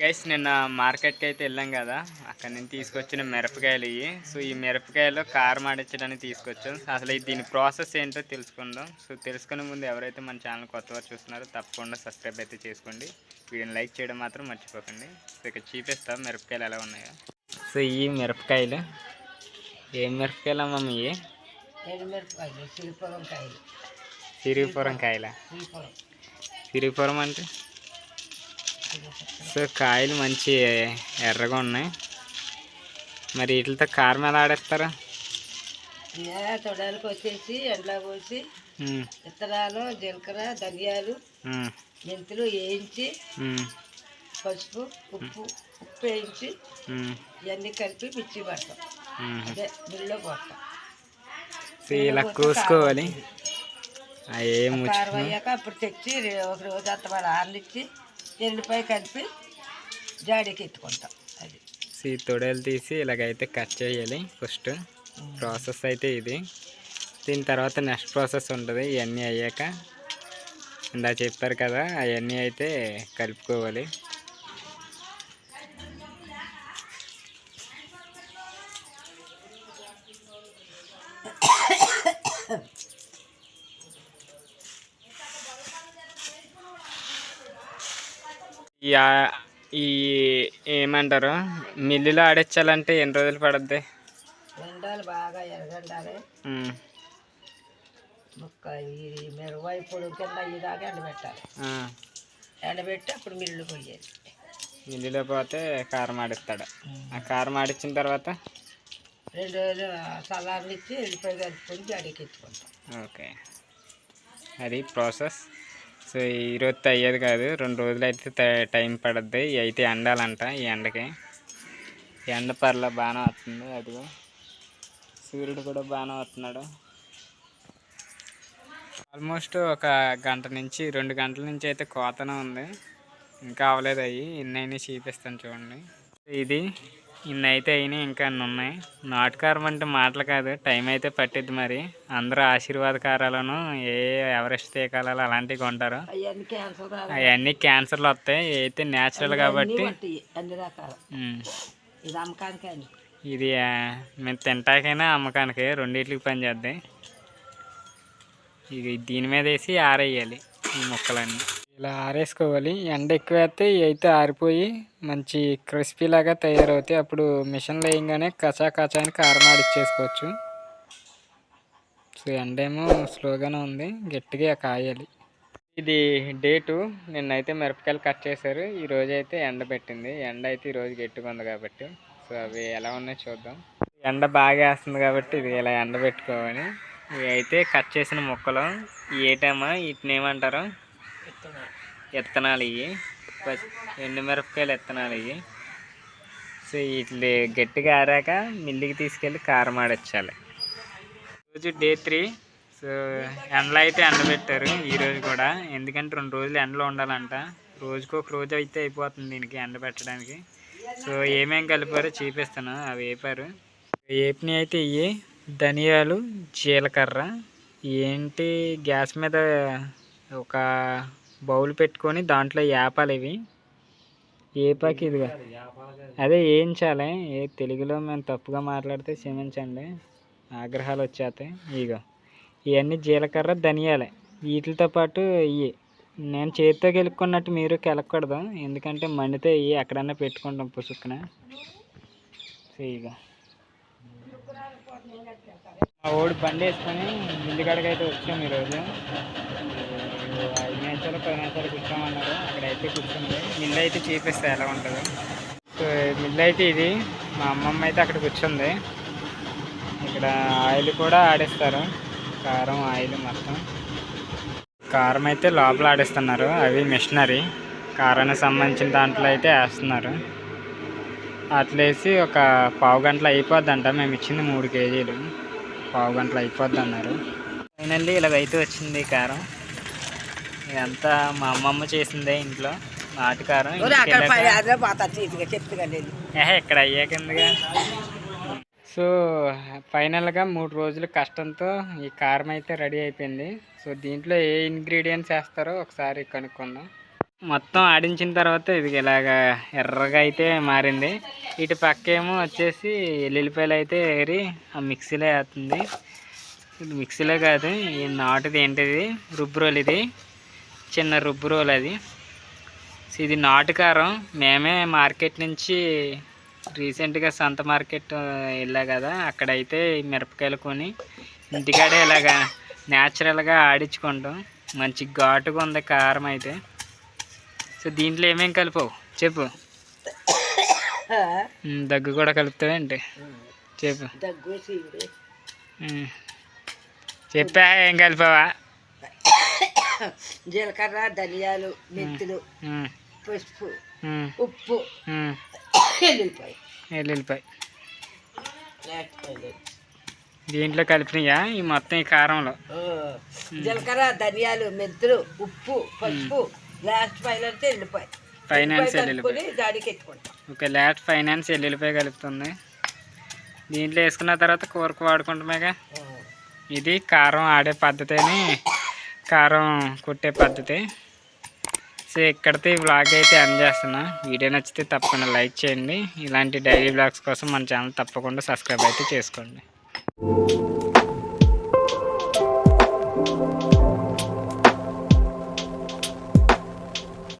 Guys నిన్న మార్కెట్కి అయితే వెళ్ళాం కదా. అక్కడ నుంచి తీసుకొచ్చిన మిరపకాయలు ఇవి సో ఈ మిరపకాయలు కారం ఆడించడానికి తీసుకొచ్చాం. అసలు ఈ దీని ప్రాసెస్ ఏంటో తెలుసుకుందాం. సో తెలుసుకునే ముందు ఎవరైతే మన ఛానల్ కొత్తవారు చూస్తున్నారో తప్పకుండా సబ్స్క్రైబ్ అయితే చేసుకోండి. వీడియోని లైక్ చేయడం మాత్రం మర్చిపోకండి. సో ఇక్కడ చూపిస్తాం మిరపకాయలు ఎలా ఉన్నాయో. సో ఈ మిరపకాయలు ఏం మిరపకాయలు అమ్మమ్మ ఇవి సిరిపురం కాయలు? సిరిపురం అంటే? సో కాయలు మంచి ఎర్రగా ఉన్నాయి. మరి వీటితో కారం ఎలా ఆడేస్తారా? తొడలకు వచ్చేసి ఎండలో పోసి ఉమ్, విత్తనాలు జీలకర్ర ధనియాలు మెంతులు వేయించి పసుపు ఉప్పు ఉప్పు వేయించి ఇవన్నీ కలిపి మిర్చి పడతాం. అదే మిల్లో సో ఇలా కోసుకోవాలి. కారం అయ్యాక అప్పుడు తెచ్చి ఒక రోజు అంత వాళ్ళు ఆరనిచ్చి ఎల్లిపాయ కలిపి జాడీకి ఎత్తుకుంటాం అది. సో ఈ తొడలు తీసి ఇలాగైతే కట్ చేయాలి ఫస్ట్. ప్రాసెస్ అయితే ఇది. దీని తర్వాత నెక్స్ట్ ప్రాసెస్ ఉంటుంది. ఇవన్నీ అయ్యాక ఇందా చెప్పారు కదా అవన్నీ అయితే కలుపుకోవాలి. ఈ ఏమంటారు? మిల్లులో ఆడించాలంటే ఎన్ని రోజులు పడుద్ది? ఎండాలు బాగా ఎరగండాలి ఉమ్, ముక్క ఈ మిరవై పొడి కింద ఇదాకా ఎండబెట్టాలి. ఆ. ఎండబెట్టి అప్పుడు మిల్లు పోయేది మిల్లులో పోతే కారం ఆడిస్తాడు. ఆ కారం ఆడిచ్చిన తర్వాత? రెండు రోజులు చల్లారనిచ్చి ఎల్లిపాయ కలుపుకొని జాడీకి ఎత్తుకుంటాం. ఓకే. అది ప్రాసెస్? సో ఈరోజు అయ్యేది కాదు. రెండు రోజులు అయితే టైం పడుద్ది. ఇవి అయితే ఎండాలంట ఈ ఎండకి. ఎండ పర్ల బాగానే వస్తుంది. అదిగో. సూర్యుడు కూడా బాగానే వస్తున్నాడు. ఆల్మోస్ట్ ఒక గంట నుంచి రెండు గంటల నుంచి అయితే కోతనే ఉంది. ఇంకా అవ్వలేదు అవి ఎన్నైనా చూపిస్తాను చూడండి. ఇది ఇన్ని అయితే అయినాయి ఇంకా అన్ని ఉన్నాయి. నాటుకారం అంటే మాటలు కాదు టైం అయితే పట్టిద్ది మరి. అందరూ ఆశీర్వాద కారాలను ఏ ఎవరెస్ట్ తీకాలాలు అలాంటివి కొంటారు. అవన్నీ క్యాన్సర్లు వస్తాయి అయితే న్యాచురల్ కాబట్టి. ఇది మేము తింటాకైనా అమ్మకానికి రెండిట్లకి పనిచేద్దాయి ఇది దీని మీద వేసి ఆరేయాలి ఈ ముక్కలన్నీ. ఇలా ఆరేసుకోవాలి. ఎండ ఎక్కువ వేస్తే ఇవి అయితే ఆరిపోయి మంచి క్రిస్పీ లాగా తయారవుతాయి. అప్పుడు మిషన్లో వేయగానే కచా కచా అని కారం ఆడిచ్చేసుకోవచ్చు. సో ఎండ ఏమో స్లోగానే ఉంది. గట్టిగా కాయాలి. ఇది డేటు. నిన్నైతే మిరపకాయలు కట్ చేశారు. ఈరోజు అయితే ఎండ పెట్టింది. ఎండ అయితే ఈ రోజు గట్టిగా ఉంది కాబట్టి. సో అవి ఎలా ఉన్నాయో చూద్దాం. ఎండ బాగా వేస్తుంది కాబట్టి ఇది ఇలా ఎండ పెట్టుకోవాలి. ఇవి అయితే కట్ చేసిన ముక్కలు. ఏటమ్మా వీటిని ఏమంటారు? విత్తనాలు ఇవి ఎండు మిరపకాయలు విత్తనాలు ఇవి సో వీటి గట్టిగా ఆరాక మిల్లికి తీసుకెళ్ళి కారం ఆడించాలి రోజు డే త్రీ. సో ఎండలో అయితే ఎండబెట్టారు ఈరోజు కూడా. ఎందుకంటే రెండు రోజులు ఎండలో ఉండాలంట. రోజుకు ఒక రోజు అయితే అయిపోతుంది దీనికి ఎండ పెట్టడానికి. సో ఏమేమి కలిపారో చూపిస్తాను. అవి వేపారు. వేపిని అయితే ఇవి ధనియాలు జీలకర్ర. ఏంటి గ్యాస్ మీద ఒక బౌల్ పెట్టుకొని దాంట్లో వేపాలి ఇవి. ఏపాకి ఇదిగా. అదే వేయించాలి ఏ తెలుగులో మేము తప్పుగా మాట్లాడితే క్షమించండి. ఆగ్రహాలు వచ్చేస్తాయి. ఇగో ఇవన్నీ జీలకర్ర ధనియాలే. వీటితో పాటు ఇవి నేను చేతితో కెలుక్కున్నట్టు మీరు కెలకూడదు ఎందుకంటే మండితే ఇవి ఎక్కడన్నా పెట్టుకుంటాం పుసుక్కున. సో ఇక మా ఓడి బండి వేసుకొని అయితే వచ్చాం ఈరోజు. ఐదు నిమిషాలు పది నిమిషాలు కూర్చోమన్నారు అక్కడైతే కూర్చుంది. మిల్లు అయితే చూపిస్తే ఎలా ఉంటుందో. సో మిల్లు అయితే ఇది. మా అమ్మమ్మ అయితే అక్కడ కూర్చుంది ఇక్కడ ఆయిల్ కూడా ఆడిస్తారు. కారం ఆయిల్ మొత్తం. కారం అయితే లోపల ఆడిస్తున్నారు. అవి మిషనరీ. కారానికి సంబంధించిన దాంట్లో అయితే వేస్తున్నారు. అట్లేసి ఒక పావు గంటలు అయిపోద్దంట. మేము ఇచ్చింది మూడు కేజీలు. పావు గంటలు అయిపోద్ది అన్నారు. ఫైనల్లీ ఇలాగైతే వచ్చింది కారం. ఇదంతా మా అమ్మమ్మ చేసిందే ఇంట్లో. నాటు కారం ఒరే, అక్కడ ఇంటికి పై వెళ్ళాక- అదే పోతా చీటిగా చెప్తుగా లేదు ఏహే ఇక్కడ అయ్యాక ఎందుగా సో ఫైనల్గా మూడు రోజుల కష్టంతో ఈ కారం అయితే రెడీ అయిపోయింది. సో దీంట్లో ఏ ఇంగ్రీడియంట్స్ వేస్తారో ఒకసారి కనుక్కుందాం. మొత్తం ఆడించిన తర్వాత ఇది ఇలాగా ఎర్రగా అయితే మారింది. ఇటు పక్క ఏమో వచ్చేసి ఎల్లుల్లిపాయలు అయితే ఏరి ఆ మిక్సీలో వేస్తుంది. ఇది మిక్సీలో కాదు ఈ నాటుది ఏంటిది? రుబ్బు రోల్ ఇది. చిన్న రుబ్బు రోల్ అది. సో ఇది నాటు కారం మేమే మార్కెట్ నుంచి రీసెంట్గా సంత మార్కెట్ వెళ్ళా కదా. అక్కడైతే మిరపకాయలు కొని ఇంటికాడే ఇలాగా న్యాచురల్గా ఆడించుకుంటాం. మంచి ఘాటుగా ఉంది కారం అయితే. సో దీంట్లో ఏమేం కలిపావు? చెప్పు. దగ్గు కూడా కలుపుతావేంటి చెప్పు. చెప్పా ఏం కలిపావా? జీలకర్ర ధనియాలు మెంతులు పసుపు ఉప్పు. ఎల్లుల్లిపాయ. ఎల్లుల్లిపాయ. దీంట్లో కలిపినయా? ఈ మొత్తం ఈ కారంలో. జీలకర్ర ధనియాలు మెంతులు ఉప్పు పసుపు లాస్ట్ ఫైనల్ అంటే ఎల్లిపాయ ఫైనాన్స్ ఎల్లుల్లిపాయ కలుపుకొని దాడికి ఎత్తుకుంటాం. ఒక లాట్ ఫైనాన్స్ ఎల్లుల్లిపాయ కలుపుతుంది. దీంట్లో వేసుకున్న తర్వాత కూరకు వాడుకుంటామేగా. ఇది కారం ఆడే పద్ధతిని. కారం కొట్టే పద్ధతి. సో ఇక్కడితో ఈ బ్లాగ్ అయితే ఎండ్ చేస్తున్నా. వీడియో నచ్చితే తప్పకుండా లైక్ చేయండి. ఇలాంటి డైలీ బ్లాగ్స్ కోసం మన ఛానల్ తప్పకుండా సబ్స్క్రైబ్ అయితే చేసుకోండి.